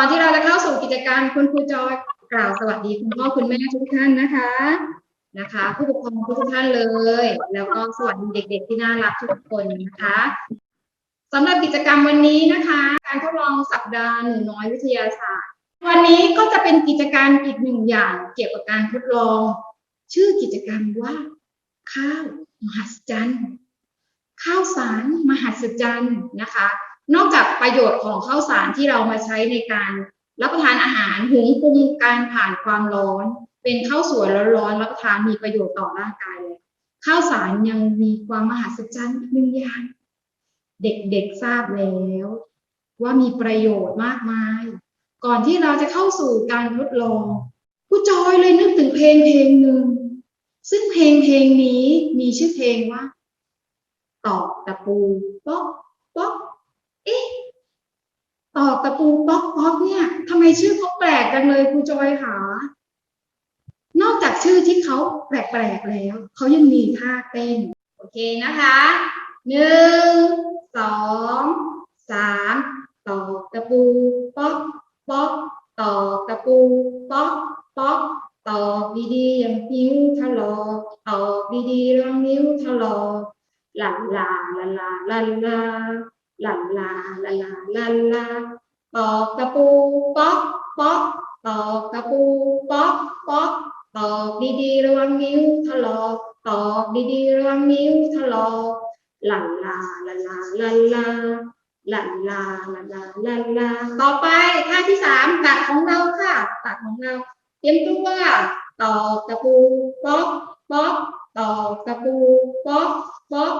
ก่อนที่เราจะเข้าสู่กิจกรรมคุณครูจอยกล่าวสวัสดีคุณพ่อคุณแม่ทุกท่านนะคะนะคะ ผู้ปกครองทุกท่านเลย แล้วก็สวัสดีเด็ก ๆ ที่น่ารักทุกคนนะคะสำหรับกิจกรรมวันนี้นะคะ การทดลองสัปดาห์หนูน้อยวิทยาศาสตร์ วันนี้ก็จะเป็นกิจกรรมอีกหนึ่งอย่างเกี่ยวกับการทดลอง ชื่อกิจกรรมว่า ข้าวมหัศจรรย์ข้าวสารมหัศจรรย์นะคะ นอกจากประโยชน์ของข้าวสารที่เรามาใช้ในการรับประทานอาหารหุงปรุงการผ่านความร้อน เป็นข้าวสวยร้อนๆรับประทานมีประโยชน์ต่อร่างกายเลยข้าวสารยังมีความมหัศจรรย์อีกหนึ่งอย่างเด็กๆทราบแล้ว ว่ามีประโยชน์มากมาย ก่อนที่เราจะเข้าสู่การทดลองผู้จอยเลยนึกถึงเพลงเพลงหนึ่งซึ่งเพลงเพลงนี้มีชื่อเพลงว่า ตอกตะปูกป๊อก เอ๊ะตอกตะปูป๊อกป๊อกเนี่ยทำไมชื่อเขาแปลกจังเลยครูจอยค่ะนอกจากชื่อที่เขาแปลกๆแล้วเขายังมีท่าเต้น โอเคนะคะหนึ่งสองสามตอกตะปูป๊อกป๊อกตอกตะปูป๊อกป๊อกตอกดีๆอย่างนิ้วถลอกตอกดีๆรังนิ้วถลอกลาลาลาลาลาลา ลาลาลาลาลาลาปอกตะปูป๊อกป๊อกปอกตะปูป๊อกป๊อกตอกดีๆระวังนิ้วถลอกตอกดีๆระวังนิ้วะลอกลานลาลาลาลาลาลัลาลาลาลาลาต่อไปท่าที่สามตักของเราค่ะตักของเราเตรียมตัวตอกตะปูป๊อกป๊อกตอกตะปูป๊อกป๊อก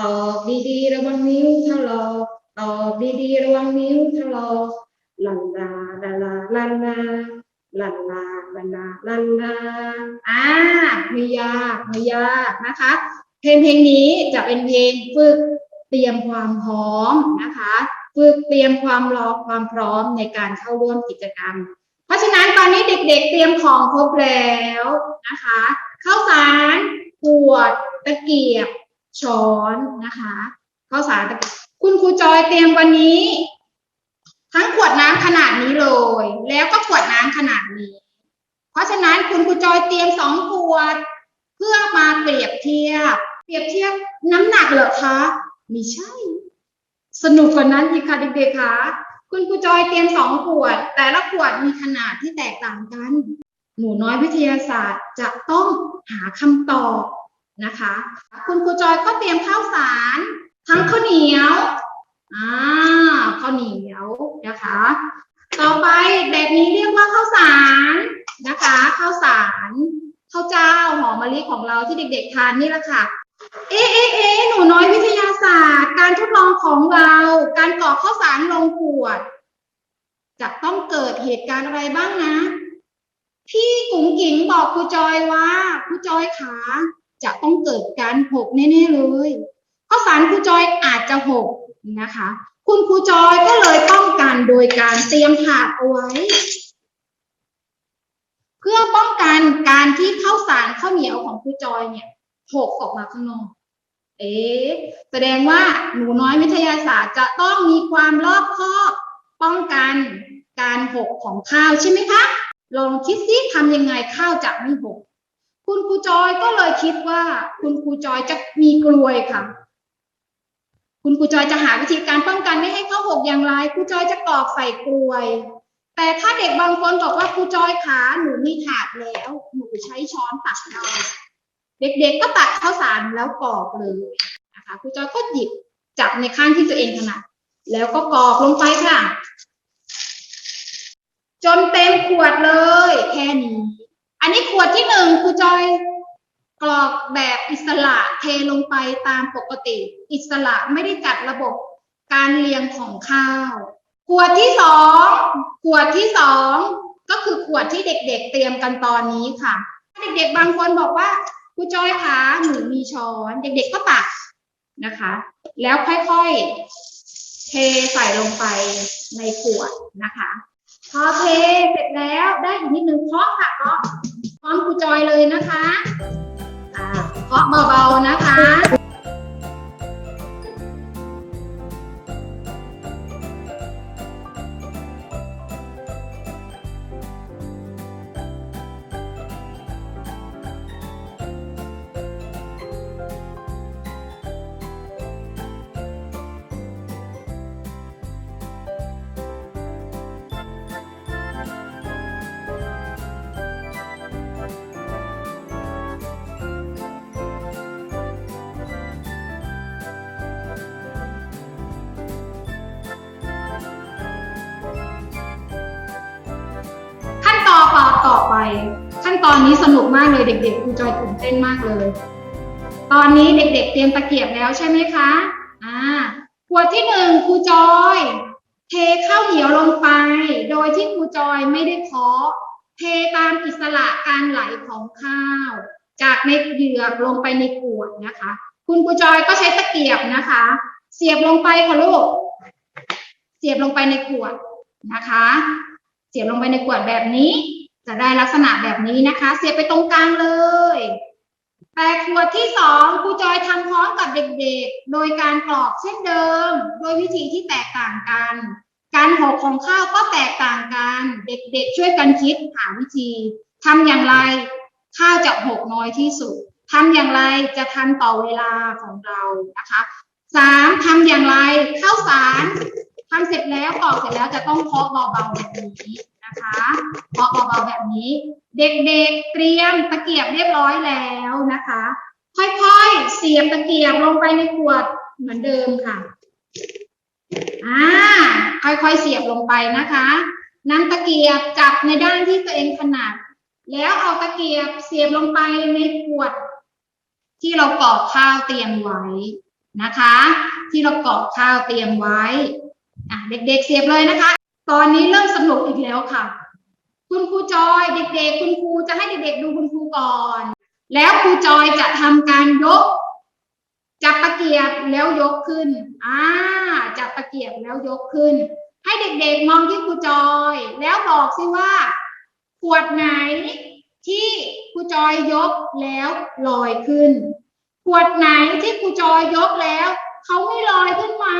ตอกดีๆระวังนิ้วถลอกตอกดีๆระวังนิ้วถลอกลันลาลาลาลันลาลันลาลันลาลันลาอ่าไม่ยากไม่ยากนะคะ เพลงเพลงนี้จะเป็นเพลงฝึกเตรียมความพร้อมนะคะฝึกเตรียมความรอความพร้อมในการเข้าร่วมกิจกรรม เพราะฉะนั้นตอนนี้เด็กๆ เตรียมของครบแล้วนะคะข้าวสารขวดตะเกียบ ช้อนนะคะข้าวสารตะคุณครูจอยเตรียมวันนี้ ทั้งขวดน้ำขนาดนี้เลย แล้วก็ขวดน้ำขนาดนี้ เพราะฉะนั้นคุณครูจอยเตรียมสองขวด เพื่อมาเปรียบเทียบ เปรียบเทียบน้ำหนักเหรอคะไม่ใช่ สนุกกว่านั้นอีกค่ะเด็กๆคะคุณครูจอยเตรียมสองขวด แต่ละขวดมีขนาดที่แตกต่างกัน หนูน้อยวิทยาศาสตร์จะต้องหาคำตอบ นะคะ คุณครูจอยก็เตรียมข้าวสาร ทั้งข้าวเหนียวอ่าข้าวเหนียวนะคะ ต่อไปแบบนี้เรียกว่าข้าวสารนะคะข้าวสารข้าวเจ้าหอมมะลิของเราที่เด็ก ๆ ทานนี่แหละค่ะเอ๊ะเอ๊ะเอ๊ะหนูน้อยวิทยาศาสตร์ การทดลองของเรา การกรอกข้าวสารลงขวดจะต้องเกิดเหตุการณ์อะไรบ้างนะ พี่กุ๋งกิ๋งบอกครูจอยว่าครูจอยขา จะต้องเกิดการหกแน่ๆเลยข้าวสารครูจอยอาจจะหกนะคะ คุณครูจอยก็เลยป้องกันโดยการเตรียมถาดเอาไว้ เพื่อป้องกันการที่ข้าวสารข้าวเหนียวของครูจอยเนี่ยหกออกมาข้างนอกเอ๊แสดงว่าหนูน้อยวิทยาศาสตร์จะต้องมีความรอบคอบป้องกันการหกของข้าวใช่ไหมคะ ลองคิดซิทำยังไงข้าวจะไม่หก คุณครูจอยก็เลยคิดว่า คุณครูจอยจะมีกลวยค่ะ คุณครูจอยจะหาวิธีการป้องกันไม่ให้เข้าหกอย่างไรครูจอยจะกรอกใส่กลวย แต่ถ้าเด็กบางคนบอกว่าครูจอยขาหนูมีถาดแล้วหนูใช้ช้อนตักเอาเด็กๆก็ตักข้าวสารแล้วกรอกเลยนะคะครูจอยก็หยิบจับในข้างที่ตัวเองถนัดแล้วก็กรอกลงไปค่ะ จนเต็มขวดเลย แค่นี้ อันนี้ขวดที่หนึ่งครูจอยกรอกแบบอิสระเทลงไปตามปกติ อิสระไม่ได้จัดระบบการเรียงของข้าว ขวดที่สองขวดที่สองก็คือขวดที่เด็กๆ เตรียมกันตอนนี้ค่ะ เด็กๆ บางคนบอกว่าครูจอยคะหนูมีช้อน เด็ก ๆ ก็ตักนะคะ แล้วค่อยๆ เทใส่ลงไปในขวดนะคะ พอเทเสร็จแล้วได้อีกนิดนึงเคาะค่ะเคาะ พร้อมครูจอยเลยนะคะอ่าเคาะเบาๆนะคะ นี้สนุกมากเลยเด็กๆครูจอยตื่นเต้นมากเลย ตอนนี้เด็ก ๆ เตรียมตะเกียบแล้วใช่ไหมคะอ่าขวดที่หนึ่งครูจอย เทข้าวเหนียวลงไป โดยที่ครูจอยไม่ได้เคาะเทตามอิสระการไหลของข้าว จากในเหยือกลงไปในขวดนะคะ คุณครูจอยก็ใช้ตะเกียบนะคะ เสียบลงไปค่ะลูกเสียบลงไปในขวดนะคะ เสียบลงไปในขวดแบบนี้ จะได้ลักษณะแบบนี้นะคะ เสียบไปตรงกลางเลยแต่ขวดที่สองครูจอยทำพร้อมกับเด็กๆ โดยการกรอกเช่นเดิม โดยวิธีที่แตกต่างกัน การห่อของข้าวก็แตกต่างกัน เด็กๆ ช่วยกันคิดหาวิธีทำอย่างไรข้าวจะหกน้อยที่สุดทำอย่างไรจะทันต่อเวลาของเรานะคะสามทำอย่างไรข้าวสารทำเสร็จแล้วกรอกเสร็จแล้วจะต้องเคาะเบาๆแบบนี้ นะคะเคาะเบาๆแบบนี้ เด็กๆเตรียมตะเกียบเรียบร้อยแล้วนะคะ ค่อยๆ เสียบตะเกียบลงไปในขวดเหมือนเดิมค่ะอ่าค่อยๆเสียบลงไปนะคะนำตะเกียบจับในด้านที่ตัวเองถนัดแล้วเอาตะเกียบเสียบลงไปในขวด ที่เรากรอกข้าวเตรียมไว้นะคะ ที่เรากรอกข้าวเตรียมไว้อะเด็กๆเสียบเลยนะคะ ตอนนี้เริ่มสนุกอีกแล้วค่ะ คุณครูจอยเด็กๆ คุณครูจะให้เด็กๆดูคุณครูก่อน แล้วครูจอยจะทำการยก จับตะเกียบแล้วยกขึ้นอ่าจับตะเกียบแล้วยกขึ้น ให้เด็กๆมองที่ครูจอย แล้วบอกสิว่า ขวดไหนที่ครูจอยยกแล้วลอยขึ้น ขวดไหนที่ครูจอยยกแล้วเขาไม่ลอยขึ้นมา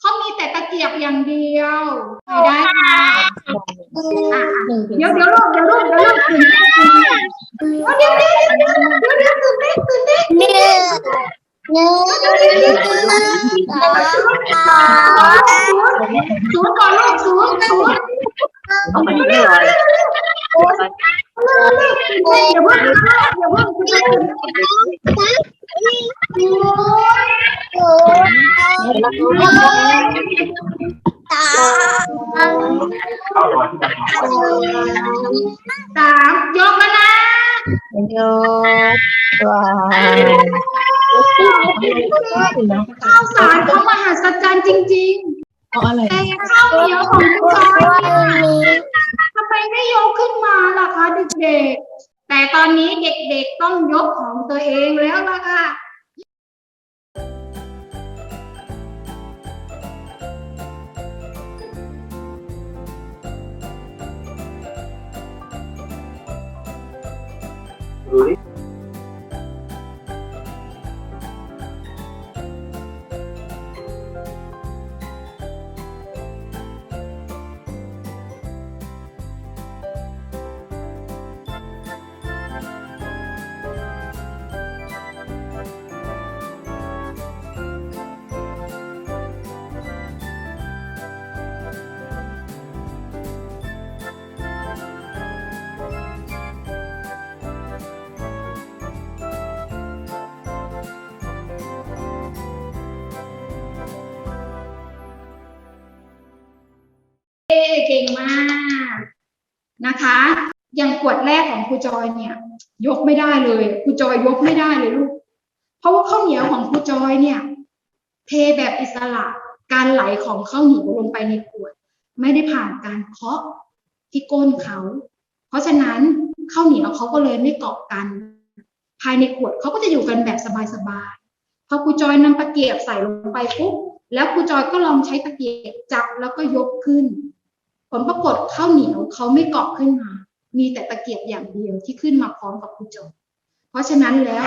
เขามีแต่ตะเกียบอย่างเดียวไม่ได้ค่ะอะเดี๋ยวเดี๋ยวลูกเดี๋ยวลูกเดี๋ยวลูกตื่นเต้นตื่นเต้นเดี๋ยวเดี๋ยวเดี๋ยวเดี๋ยวเดี๋ยวตื่นเต้นตื่นเต้นหนึ่งหนึ่งสองสามศูนย์ก่อนลูกศูนย์ศูนย์เอาไปนี่เลยอย่าเพิ่งอย่าเพิ่งอย่าเพิ่ง สามยกแล้วนะยกว้างข้าวสารเขามหัศจรรย์จริงๆเอาอะไรแต่ข้าวเหนียวของคุณจอยเนี่ยทำไมไม่ยกขึ้นมาล่ะคะเด็กๆ แต่ตอนนี้เด็กๆต้องยกของตัวเองแล้วล่ะค่ะ นะคะ อย่างขวดแรกของครูจอยเนี่ย ยกไม่ได้เลยครูจอยยกไม่ได้เลยลูก เพราะว่าข้าวเหนียวของครูจอยเนี่ย เทแบบอิสระการไหลของข้าวเหนียวลงไปในขวด ไม่ได้ผ่านการเคาะที่ก้นเขา เพราะฉะนั้นข้าวเหนียวเขาก็เลยไม่เกาะกัน ภายในขวดเขาก็จะอยู่กันแบบสบายๆพอครูจอยนำตะเกียบใส่ลงไปปุ๊บแล้วครูจอยก็ลองใช้ตะเกียบจับแล้วก็ยกขึ้น ลปรากฏข้าวเหนียวเขาไม่เกาะขึ้นมา มีแต่ตะเกียบอย่างเดียวที่ขึ้นมาพร้อมกับครูจอยเพราะฉะนั้นแล้ว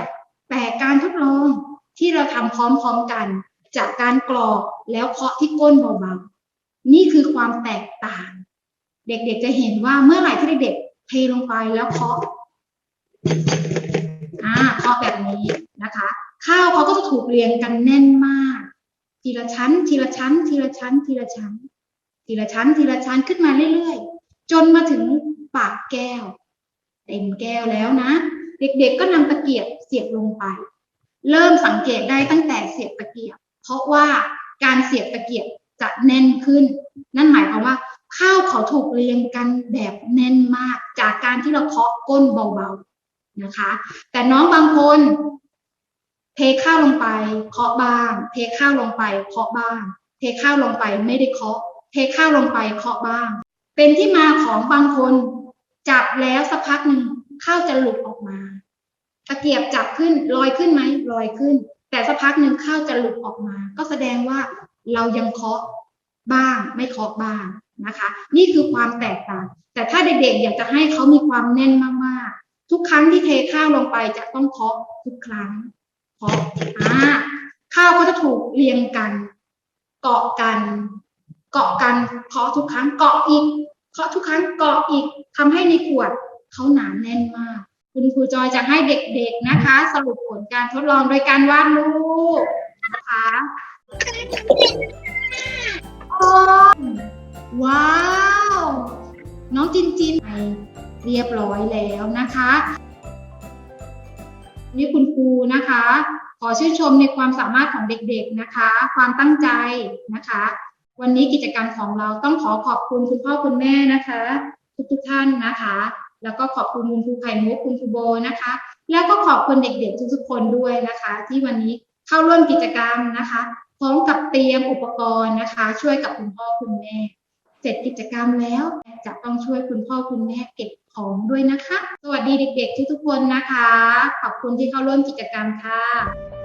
แต่การทดลองที่เราทำพร้อมๆกัน จากการกรอกแล้วเคาะที่ก้นเบาๆนี่คือความแตกต่าง เด็กๆจะเห็นว่าเมื่อไหร่ที่เด็กๆเทลงไปแล้วเคาะอ่าเคาะแบบนี้นะคะ ข้าวเขาก็จะถูกเรียงกันแน่นมาก ทีละชั้น ทีละชั้น ทีละชั้น ทีละชั้น ทีละชั้นทีละชั้นขึ้นมาเรื่อยๆ จนมาถึงปากแก้ว เต็มแก้วแล้วนะ เด็กๆก็นำตะเกียบเสียบลงไป เริ่มสังเกตได้ตั้งแต่เสียบตะเกียบ เพราะว่าการเสียบตะเกียบจะแน่นขึ้น นั่นหมายความว่าข้าวเขาถูกเรียงกันแบบแน่นมากจากการที่เราเคาะก้นเบาๆนะคะ แต่น้องบางคนเทข้าวลงไปเคาะบ้าง เทข้าวลงไปเคาะบ้าง เทข้าวลงไปไม่ได้เคาะ เทข้าวลงไปเคาะบ้าง เป็นที่มาของบางคนจับแล้วสักพักหนึ่งข้าวจะหลุดออกมา ตะเกียบจับขึ้นลอยขึ้นไหมลอยขึ้น แต่สักพักหนึ่งข้าวจะหลุดออกมา ก็แสดงว่าเรายังเคาะบ้าง ไม่เคาะบ้างนะคะ นี่คือความแตกต่าง แต่ถ้าเด็กๆอยากจะให้เขามีความแน่นมากๆ ทุกครั้งที่เทข้าวลงไปจะต้องเคาะทุกครั้งเคาะอ่าข้าวก็จะถูกเรียงกัน เกาะกัน เกาะกันเคาะทุกครั้งเกาะอีกเคาะทุกครั้งเกาะอีกทำให้ในขวดเขาหนาแน่นมาก คุณครูจอยจะให้เด็กๆนะคะ สรุปผลการทดลองโดยการวาดรูปนะคะว้าว น้องจินจินเรียบร้อยแล้วนะคะนี่คุณครูนะคะ ขอชื่นชมในความสามารถของเด็กๆนะคะ ความตั้งใจนะคะ วันนี้กิจกรรมของเราต้องขอขอบคุณคุณพ่อคุณแม่นะคะ ทุกๆท่านนะคะ แล้วก็ขอบคุณคุณครูไข่มุกคุณครูโบนะคะ แล้วก็ขอบคุณเด็กๆทุกๆคนด้วยนะคะ ที่วันนี้เข้าร่วมกิจกรรมนะคะ พร้อมกับเตรียมอุปกรณ์นะคะ ช่วยกับคุณพ่อคุณแม่ เสร็จกิจกรรมแล้วจะต้องช่วยคุณพ่อคุณแม่เก็บของด้วยนะคะ สวัสดีเด็กๆทุกๆคนนะคะ ขอบคุณที่เข้าร่วมกิจกรรมค่ะ